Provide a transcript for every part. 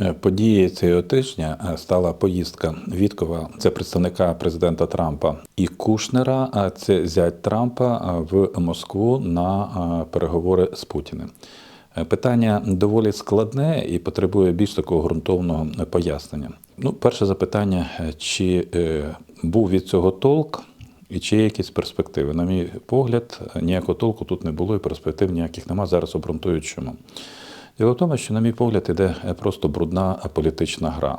Е, Подією цього тижня е, стала поїздка Віткова, це представника президента Трампа і Кушнера, а це зять Трампа е, в Москву на переговори з Путіним. Питання доволі складне і потребує більш такого ґрунтовного пояснення. Ну, перше запитання: чи був від цього толк? І чи є якісь перспективи? На мій погляд, ніякого толку тут не було, і перспектив ніяких нема. Зараз обґрунтую чому. Діло в тому, що, на мій погляд, іде просто брудна політична гра,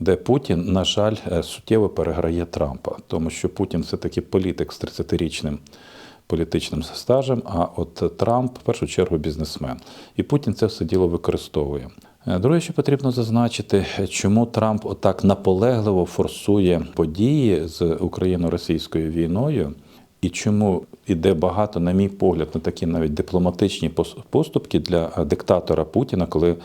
де Путін, на жаль, суттєво переграє Трампа, тому що Путін все-таки політик з 30-річним політичним стажем, а от Трамп в першу чергу бізнесмен. І Путін це все діло використовує. Е, Друге, що потрібно зазначити, чому Трамп отак наполегливо форсує події з україно-російською війною, і чому іде багато, на мій погляд, на такі навіть дипломатичні пос- поступки для е, диктатора Путіна, коли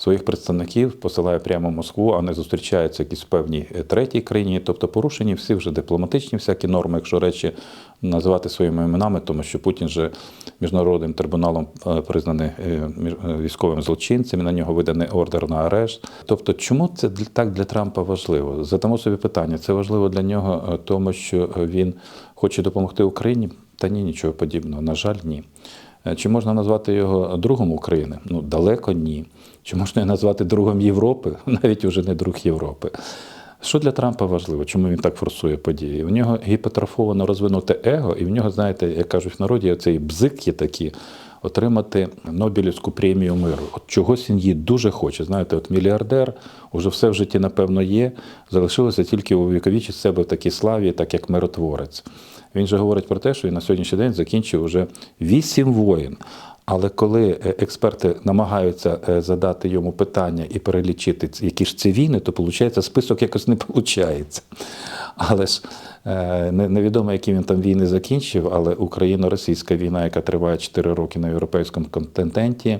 своїх представників посилає прямо в Москву, а не зустрічаються якісь певній е, третій країні. Тобто порушені всі вже дипломатичні всякі норми, якщо речі називати своїми іменами, тому що Путін же міжнародним трибуналом е, признаний е, військовим злочинцем, і на нього виданий ордер на арешт. Тобто, чому це так для Трампа важливо? Задамо собі питання. Це важливо для нього, тому що він хоче допомогти Україні. Та ні, нічого подібного. На жаль, ні. Чи можна назвати його другом України? Ну, далеко ні. Чи можна його назвати другом Європи? Навіть уже не друг Європи. Що для Трампа важливо? Чому він так форсує події? У нього гіпотрофовано розвинуте его, і в нього, знаєте, як кажуть в народі, оцей бзик є такі. Отримати Нобелівську премію миру. От чогось він її дуже хоче. Знаєте, от мільярдер, уже все в житті, напевно, є. Залишилося тільки увіковічити себе в такій славі, так як миротворець. Він же говорить про те, що він на сьогоднішній день закінчив вже вісім воїн. Але коли е, експерти намагаються е, задати йому питання і перелічити, які ж це війни, то виходить, список якось не виходить. Але ж е, невідомо, які він там війни закінчив, але Україно-російська війна, яка триває 4 роки на європейському континенті,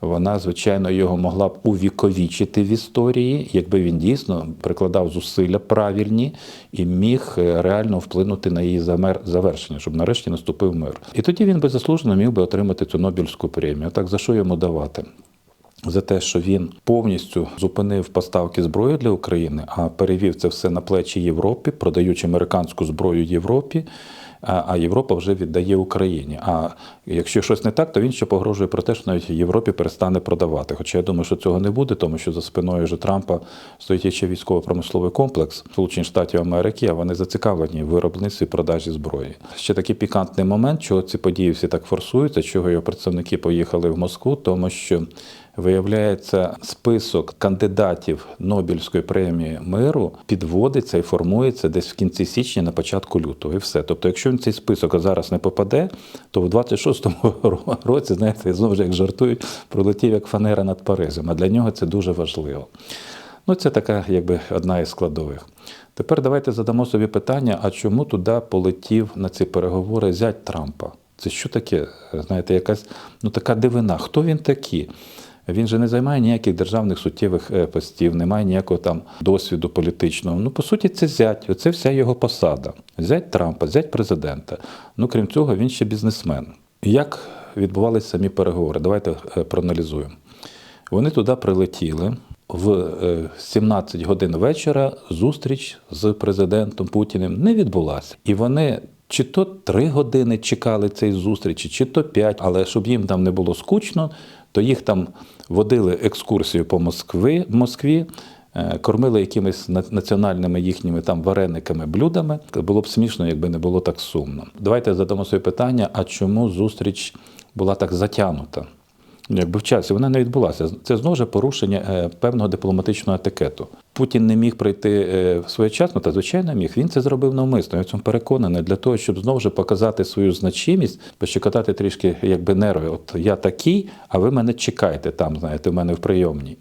вона, звичайно, його могла б увіковічити в історії, якби він дійсно прикладав зусилля правильні і міг е, реально вплинути на її завершення, щоб нарешті наступив мир. І тоді він би заслужено міг би отримати цю Нобелівську премію. Так за що йому давати? За те, що він повністю зупинив поставки зброї для України, а перевів це все на плечі Європі, продаючи американську зброю Європі, а Європа вже віддає Україні. А якщо щось не так, то він ще погрожує про те, що навіть Європі перестане продавати. Хоча я думаю, що цього не буде, тому що за спиною вже Трампа стоїть ще військово-промисловий комплекс Сполучених Штатів Америки, а вони зацікавлені в виробництві продажі зброї. Ще такий пікантний момент, чого ці події всі так форсуються, чого його представники поїхали в Москву, тому що. Виявляється, список кандидатів Нобелівської премії миру підводиться і формується десь в кінці січня, на початку лютого, і все. Тобто, якщо в цей список зараз не попаде, то в 26-му році, знаєте, знову ж як жартують, пролетів як фанера над Парижем. А для нього це дуже важливо. Ну, це така, якби одна із складових. Тепер давайте задамо собі питання: а чому туди полетів на ці переговори зять Трампа? Це що таке? Знаєте, якась ну така дивина. Хто він такий? Він же не займає ніяких державних суттєвих е, постів, не має ніякого там досвіду політичного. Ну, по суті, це зять. Оце вся його посада. Зять Трампа, зять президента. Ну, крім цього, він ще бізнесмен. Як відбувалися самі переговори? Давайте е, проаналізуємо. Вони туди прилетіли. В е, 17 годин вечора зустріч з президентом Путіним не відбулася. І вони чи то три години чекали цієї зустрічі, чи то п'ять, але щоб їм там не було скучно, то їх там водили екскурсію по Москві, Москві е, кормили якимись національними їхніми там варениками, блюдами. Було б смішно, якби не було так сумно. Давайте задамо собі питання: а чому зустріч була так затягнута? Якби в часі вона не відбулася. Це знову ж порушення е, певного дипломатичного етикету. Путін не міг прийти е, своєчасно, та звичайно міг. Він це зробив навмисно. Я в цьому переконаний для того, щоб знову ж показати свою значимість, пощекотати трішки якби нерви. От я такий, а ви мене чекайте там, знаєте, в мене в прийомній.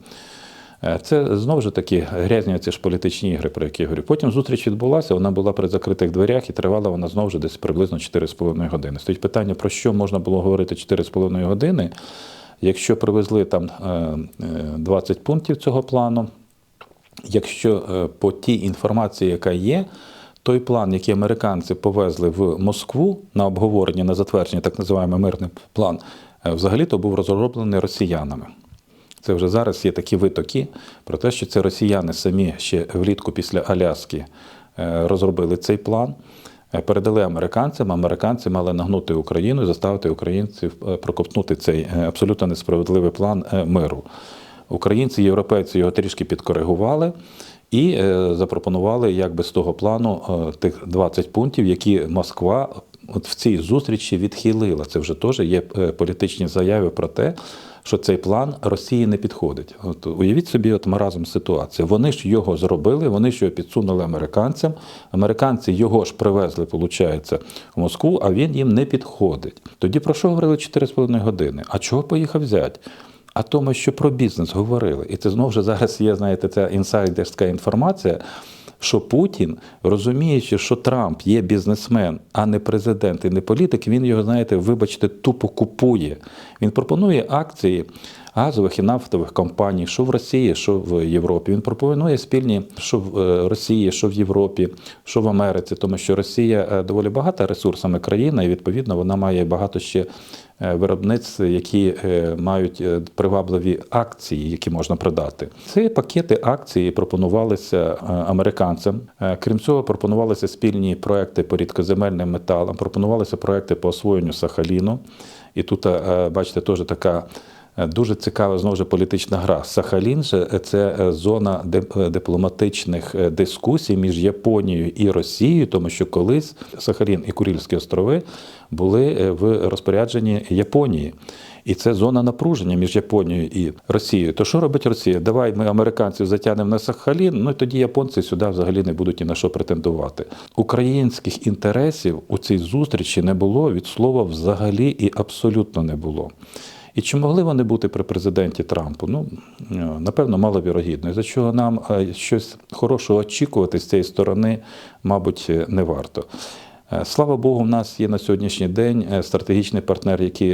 Е, Це знову ж таки грязні ці ж політичні ігри, про які я говорю. Потім зустріч відбулася, вона була при закритих дверях і тривала вона знову ж десь приблизно 4,5 години. Стоїть питання, про що можна було говорити 4,5 години, якщо привезли там е, е, 20 пунктів цього плану, якщо е, по тій інформації, яка є, той план, який американці повезли в Москву на обговорення, на затвердження, так називаємо мирний план, е, взагалі-то був розроблений росіянами. Це вже зараз є такі витоки про те, що це росіяни самі ще влітку після Аляски е, розробили цей план. Передали американцям, американці мали нагнути Україну і заставити українців проковтнути цей абсолютно несправедливий план миру. Українці, європейці його трішки підкоригували і е, запропонували якби з того плану е, тих 20 пунктів, які Москва от в цій зустрічі відхилила. Це вже теж є е, політичні заяви про те, що цей план Росії не підходить. От уявіть собі, от маразм ситуація. Вони ж його зробили, вони ж його підсунули американцям. Американці його ж привезли, виходить, в Москву, а він їм не підходить. Тоді про що говорили 4,5 години? А чого поїхав взяти? А тому, що про бізнес говорили. І це знову ж зараз є, знаєте, ця інсайдерська інформація, що Путін, розуміючи, що Трамп є бізнесмен, а не президент і не політик, він його, знаєте, вибачте, тупо купує. Він пропонує акції газових і нафтових компаній, що в Росії, що в Європі. Він пропонує спільні, що в е, Росії, що в Європі, що в Америці, тому що Росія е, доволі багата ресурсами країна, і відповідно вона має багато ще е, виробництв, які мають привабливі акції, які можна продати. Ці пакети акцій пропонувалися американцям. Крім цього, пропонувалися спільні проекти по рідкоземельним металам, пропонувалися проекти по освоєнню Сахаліну. І тут, бачите, теж така. Дуже цікава знову ж політична гра. Сахалін же е, це е, зона е, дипломатичних дискусій між Японією і Росією, тому що колись Сахалін і Курильські острови були в розпорядженні Японії. І це зона напруження між Японією і Росією. То що робить Росія? Давай ми американців затягнемо на Сахалін, ну і тоді японці сюди взагалі не будуть ні на що претендувати. Українських інтересів у цій зустрічі не було від слова взагалі і абсолютно не було. І чи могли вони бути при президенті Трампу? Ну, е, напевно, маловірогідно. За чого нам е, щось хорошого очікувати з цієї сторони, мабуть, е, не варто. Слава Богу, в нас є на сьогоднішній день стратегічний партнер, який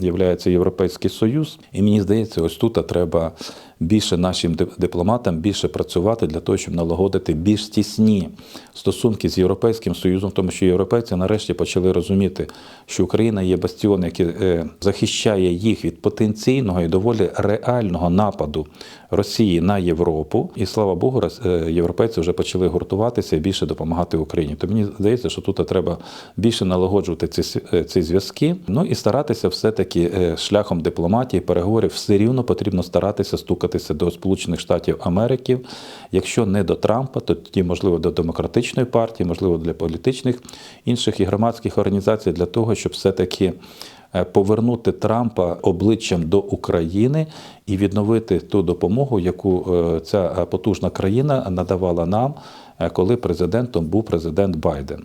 є Європейський Союз. І мені здається, ось тут треба більше нашим дипломатам більше працювати для того, щоб налагодити більш тісні стосунки з Європейським Союзом, тому що європейці нарешті почали розуміти, що Україна є бастіон, який е, захищає їх від потенційного і доволі реального нападу Росії на Європу. І слава Богу, е, європейці вже почали гуртуватися і більше допомагати Україні. То мені здається, що тут треба більше налагоджувати ці, е, ці зв'язки. Ну і старатися все-таки е, шляхом дипломатії, переговорів, все рівно потрібно старатися стукатися до Сполучених Штатів Америки. Якщо не до Трампа, то тоді можливо до демократичної партії, можливо, для політичних інших і громадських організацій для того, щоб все-таки е, повернути Трампа обличчям до України і відновити ту допомогу, яку е, ця е, потужна країна надавала нам, коли президентом був президент Байден.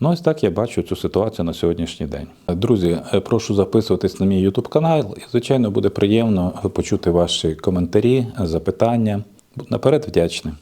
Ну, ось так я бачу цю ситуацію на сьогоднішній день. Друзі, е, прошу записуватись на мій YouTube канал. І, звичайно, буде приємно почути ваші коментарі, запитання. Наперед вдячний.